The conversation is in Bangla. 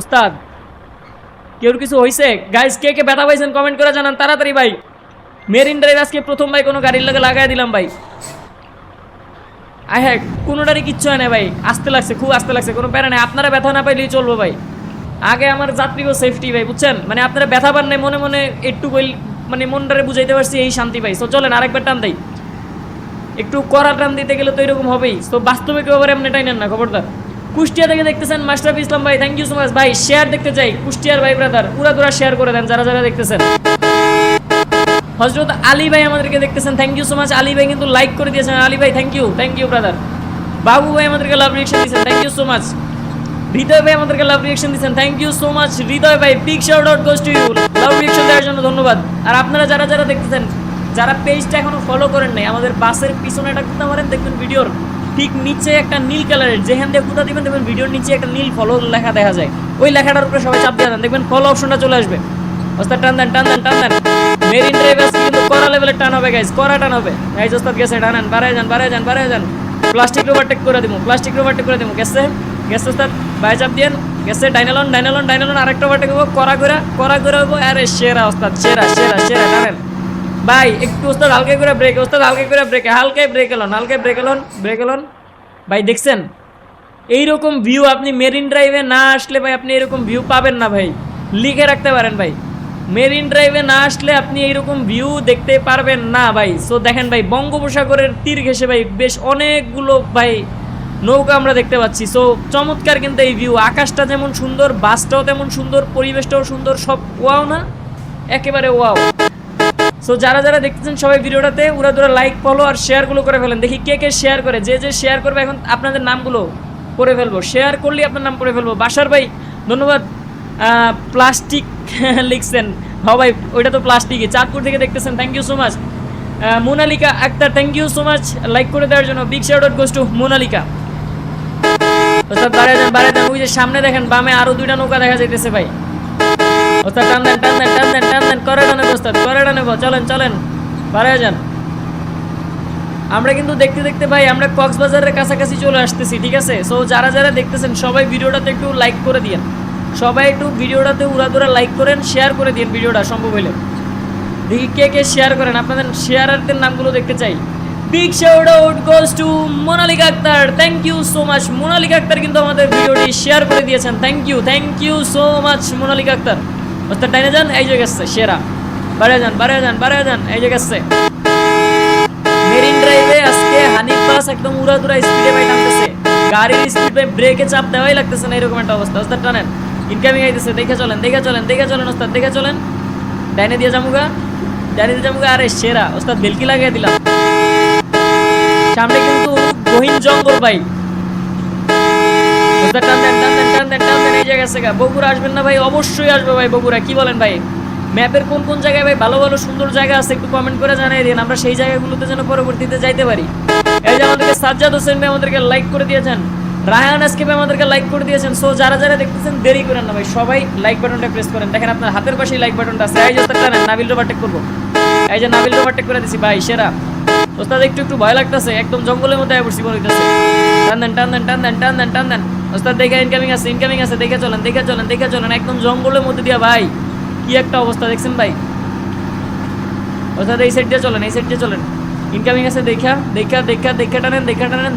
উস্তাদ, কেউ কিছু হয়েছে গাইস কে কে ব্যথা পাইছেন কমেন্ট করে জানান তাড়াতাড়ি ভাই। মেরিন ড্রাইভ আজকে প্রথম ভাই কোনো গাড়ির লাগে লাগাই দিলাম ভাই। আয় হ্যাঁ কোনোটারই কিচ্ছু হয় ভাই। আসতে লাগছে, খুব আসতে লাগছে, কোনো প্যারা নেই। আপনারা ব্যথা না পাইলেই চলবো ভাই। আগে আমার যাত্রীও সেফটি ভাই, বুঝছেন? মানে আপনারা ব্যথা পান নাই, মনে মনে একটু মানে মনটারে বুঝাইতে পারছি এই শান্তি ভাই। তো চলেন, আরেকবার টান দেয় একটু কড়া টান দিতে গেলে তো এরকম হবেই। তো বাস্তবে কেউ আবার এমনি টাইনেন না, খবরদার। কুষ্টিয়া থেকে দেখতেছেন মাস্টার ইসলাম ভাই থ্যাংক ইউ সো মাচ ভাই শেয়ার দেখতে চাই, কুষ্টিয়ার ভাই ব্রাদার পুরা দুরা শেয়ার করে দেন, যারা যারা দেখতেছেন। হজরত আলী ভাই আমাদেরকে দেখতেছেন thank you so much Ali ভাই কিন্তু লাইক করে দিয়েছেন। আলী ভাই thank you thank you brother Babu ভাই আমাদেরকে লাভ রিয়েকশন দিয়েছেন thank you so much Hridoy ভাই আমাদেরকে লাভ রিয়েকশন দিয়েছেন thank you so much Hridoy ভাই big shout out goes to you love reaction দেওয়ার জন্য ধন্যবাদ। আর আপনারা যারা যারা দেখতেছেন, যারা পেজটা এখনও ফলো করেন নাই, আমাদের বাসের পিছনে একটা কুতা মারেন দেখবেন ভিডিওর ঠিক নিচে একটা নীল কালারের যেখান দিয়ে কুতা দিবেন, দেখবেন ভিডিওর নিচে একটা নীল ফলো লেখা দেখা যায়। ওই লেখাটার উপরে সবাই চাপ দিয়ে দেন, দেখবেন ফলো অপশনটা চলে আসবে। ওস্তাদ, টান দেন টান দেন টান দেন। মেরিন ড্রাইভ কিন্তু কড়া লেভেলের টান হবে গাইজ কড়া টান হবে। গাইজ ওস্তাদ গেছে টানেন বাড়ায় যান বাড়ায় যান বাড়ায় যান। প্লাস্টিক ওভারটেক করে দিব প্লাস্টিক ওভারটেক করে দিব গেছে? গেছে, ওস্তাদ, বাই চাপ দিয়েন। গেছে, ডাইনালন ডাইনালন ডাইনালন, আরেকটা ওভারটেক হব কড়া করে কড়া করে হব, আরে সেরা, ওস্তাদ, সেরা সেরা সেরা, টানেন। ভাই, একটু ওস্তাদ হালকা করে ব্রেক ওস্তাদ হালকা করে ব্রেক হালকায় ব্রেক এলন, হালকায় ব্রেক এলন ব্রেক এলন। ভাই, দেখছেন? এইরকম ভিউ আপনি মেরিন ড্রাইভে না আসলে ভাই, আপনি এরকম ভিউ পাবেন না ভাই। লিখে রাখতে পারেন ভাই। মেরিন ড্রাইভে না আসলে আপনি এইরকম ভিউ দেখতে পারবেন না ভাই। সো দেখেন ভাই, বঙ্গোপসাগরের তীর ঘেসে ভাই, বেশ অনেকগুলো ভাই নৌকা আমরা দেখতে পাচ্ছি। সো চমৎকার কিন্তু এই ভিউ আকাশটা যেমন সুন্দর, বাসটাও তেমন সুন্দর, পরিবেশটাও সুন্দর, সব ওয়াও না? একেবারে ওয়াও সো যারা যারা দেখতেছেন সবাই ভিডিওটাতে, উড়া দুরা লাইক ফলো আর শেয়ারগুলো করে ফেলেন। দেখি কে কে শেয়ার করে। যে যে শেয়ার করবে এখন আপনাদের নামগুলো করে ফেলব। শেয়ার করলেই আপনার নাম করে ফেলব। বাসার ভাই, ধন্যবাদ। প্লাস্টিক লিখছেন। হ ভাই, ওইটা তো প্লাস্টিকই চাঁদপুর থেকে দেখতেছেন। Thank you so much Monalika Akter thank you so much like করে দেওয়ার জন্য big shout out goes to Monalika. ওস্তাদ যান বাড়ায় যান ওই যে সামনে দেখেন, বামে আরও দুইটা নৌকা দেখা যাইতেছে ভাই। ওস্তাদ, টান দেন টান দেন। করে চলেন চলেন বাড়ায় যান। আমরা কিন্তু দেখতে দেখতে ভাই, আমরা কক্সবাজারের কাছাকাছি চলে আসতেছি, ঠিক আছে? সো যারা যারা দেখতেছেন, সবাই ভিডিওটাতে একটু লাইক করে দিয়েন। সবাই একটু ভিডিওটাতে উড়াদুরা লাইক করেন শেয়ার করে দিন ভিডিওটা, সম্ভব হলে দেখি কে কে শেয়ার করেন, আপনাদের শেয়ারারদের নামগুলো দেখতে চাই। Big shout out goes to Monalika Akter thank you so much Monalika Akter কিন্তু আমাদের ভিডিওটি শেয়ার করে দিয়েছেন thank you thank you so much Monalika Akter ওস্তাদ ডাইনে যান এই যে গেছে, সেরা। বাড়ে যান বাড়ে যান বাড়ে যান এই যে গেছে। মেরিন ড্রাইভে আজকে হানিফ বাস একদম উড়াদুরা স্পিডে ভাই টানতেছে গাড়ির স্পিড ভাই ব্রেকে চাপ দেওয়াই লাগতেছে না, এরকম একটা অবস্থা। ওস্তাদ টানেন ইনকামিং আইতেছে, দেখে চলেন দেখে চলেন দেখে চলেন, ওস্তাদ, দেখে চলেন। ডাইনে দিয়ে যামুগা ডাইনে দিয়ে যামুগা আরে সেরা, ওস্তাদ বেলকি লাগিয়ে দিলাম। সামনে কিন্তু গহীন জঙ্গল ভাই। ওস্তাদ টান দেন টান দেন টান দেন টান দেন, এই জায়গা গা। বগুড়া আসবেন না ভাই, অবশ্যই আসবে ভাই বগুড়া কি বলেন ভাই? ম্যাপের কোন কোন জায়গায় ভাই ভালো ভালো সুন্দর জায়গা আছে একটু কমেন্ট করে জানাই দিন, আমরা সেই জায়গাগুলোতে যেন পরবর্তীতে যাইতে পারি। এই যে আমাদেরকে সাজ্জাদ হোসেন ভাই আমাদেরকে লাইক করে দিয়েছেন, রায়হান আজকে ভাই আমাদেরকে লাইক করে দিয়েছেন সো যারা যারা দেখতেছেন দেরি করেন না ভাই, সবাই লাইক বাটনটা প্রেস করেন। দেখেন আপনার হাতের পাশেই লাইক বাটনটা আছে। এই যে নাবিল ওভারটেক করব। এই যে নাবিল ওভারটেক করে দিছি, ভাই, সেরা। ওস্তাদ, একটু একটু ভয় লাগতেছে, একদম জঙ্গলের মধ্যে পড়ছি মনে হইতেছে টান দেন টান দেন টান দেন টান দেন টান দেন। ওস্তাদ, দেখে ইনকামিং আছে ইনকামিং আছে, দেখে চলেন দেখে চলেন দেখে চলেন, একদম জঙ্গলের মধ্যে দিয়া, ভাই। কি একটা অবস্থা দেখছেন ভাই? অর্থাৎ এই সাইড দিয়ে চলেন, এই সাইড দিয়ে চলেন। ইনকামিং আছে, দেখা দেখা দেখা দেখা টানেন দেখা টানেন।